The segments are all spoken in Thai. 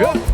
เ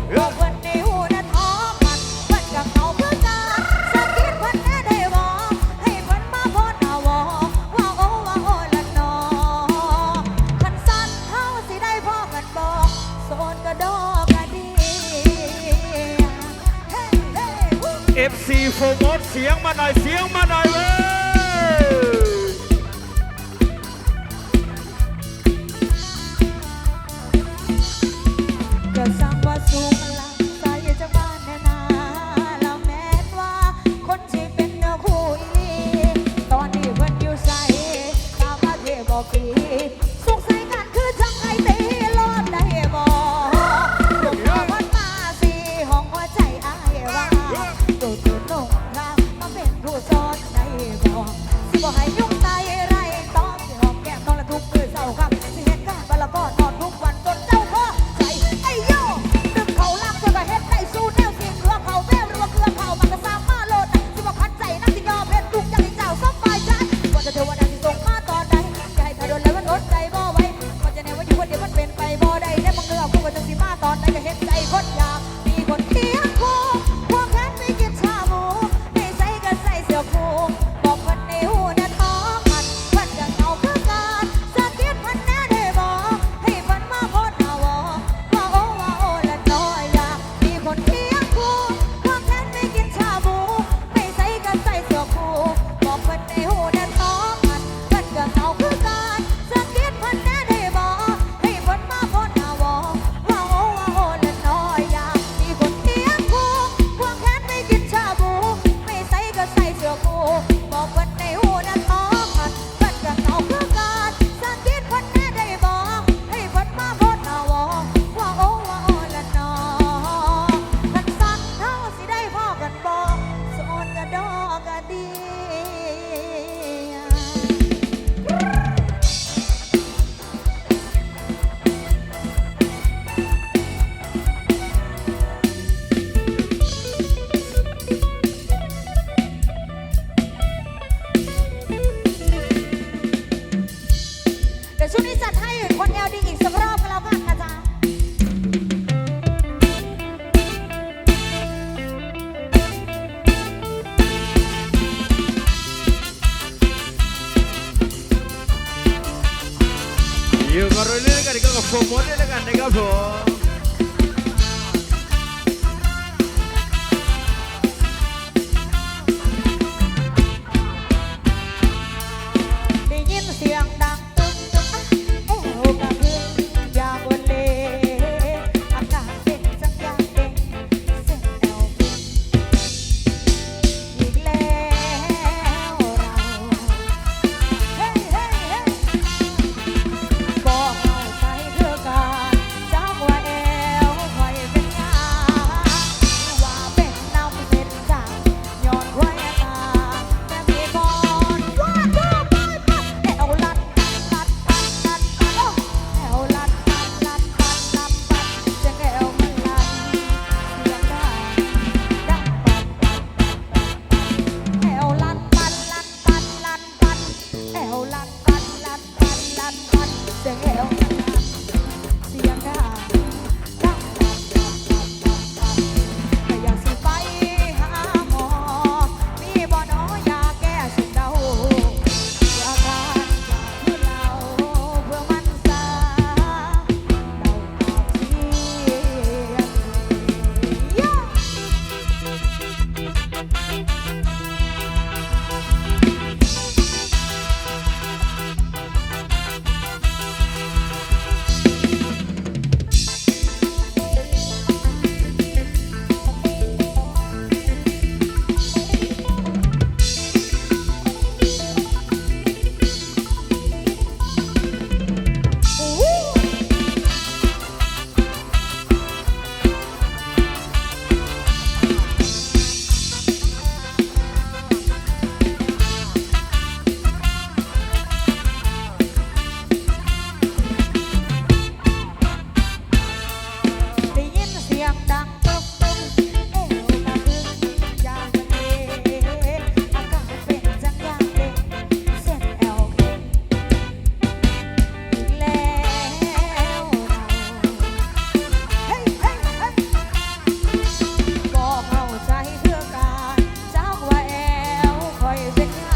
music.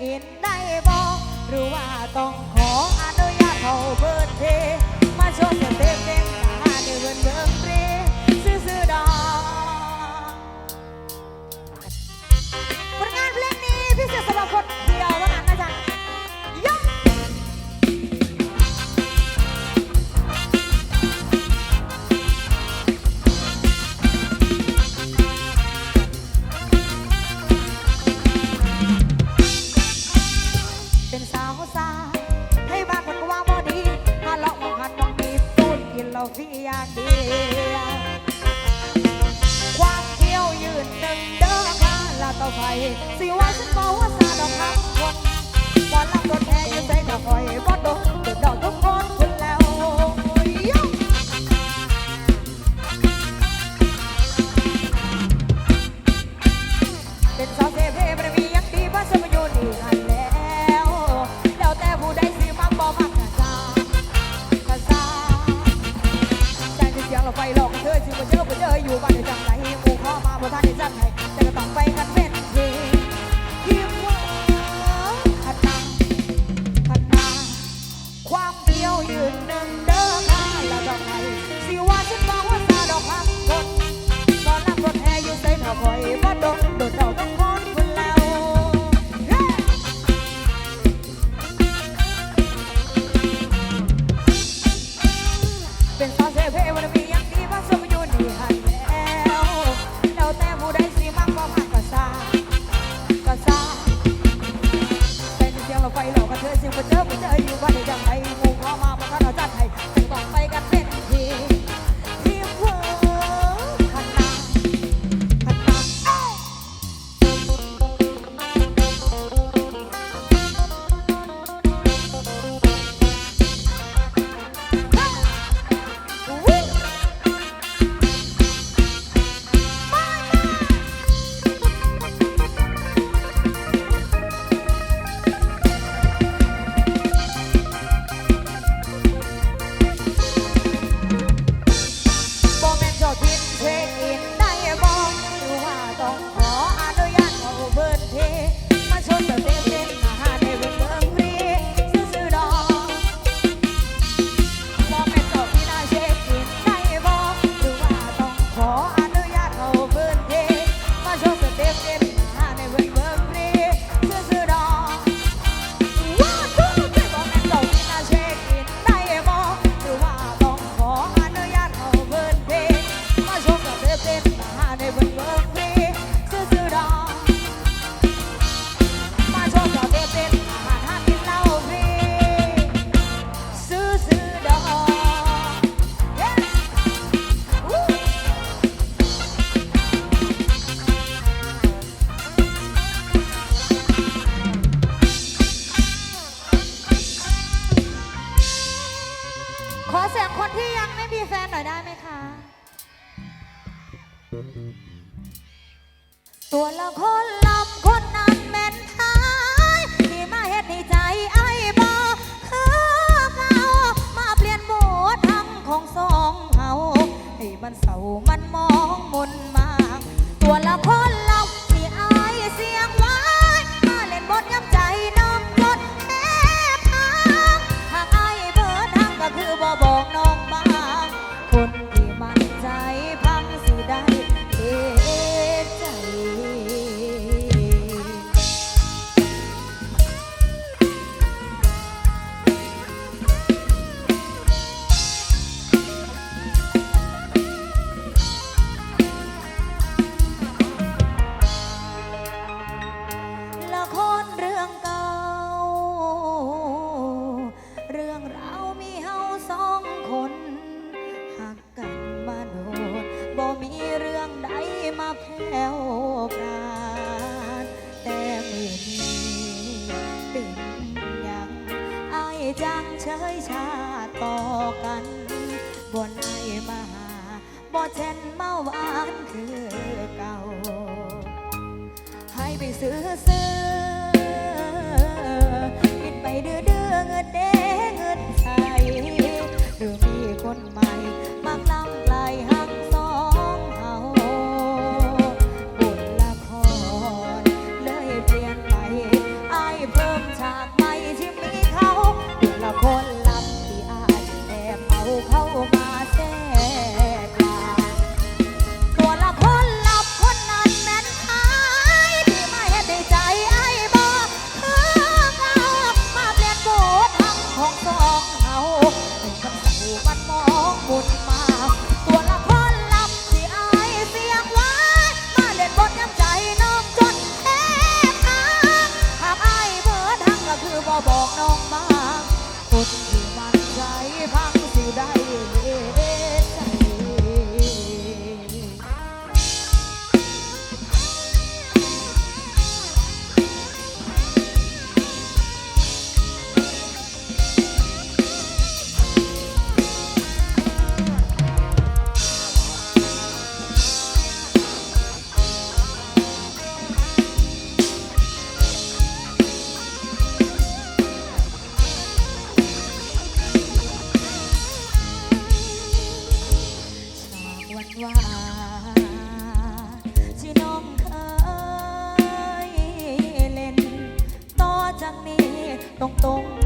กินได้บ่หรือว่าต้องขออนุญาตเขาเบิดเทมาชว์เสีงเต็มเต็มตาในเวินเบิ่งเรี เพียงเดียวควาเกี้ยวยืนหนึ่งเดินมาละต่อไปสิว่าฉันบอกว่าซาดอกคำคนบอลลับรถแห่ยืนใส่กะคอยบอดดง สียงคนที่ยังไม่มีแฟนหน่อยได้ไหมคะ ตัวละคนลำคนนั้นเป็นท้ายที่มาเฮ็ดในใจไอ้บอคือเขามาเปลี่ยนโบทั้งของสองเฮาให้มันเศร้ามันมองมนมาก ตัวละคนลำที่ไอ้เสียงไว้มาเล่นบทย้ำ วปราดแต่มือนี้ยังไอจังเฉยชาตอกันบนไอมาหาบ่เช่นเมาหวานคือเก่า ให้ไปซื้อซื้อกินไปเดือดเดือเงิน ว่าที่น้องเคยเล่น ต่อจากนี้ต้องตรง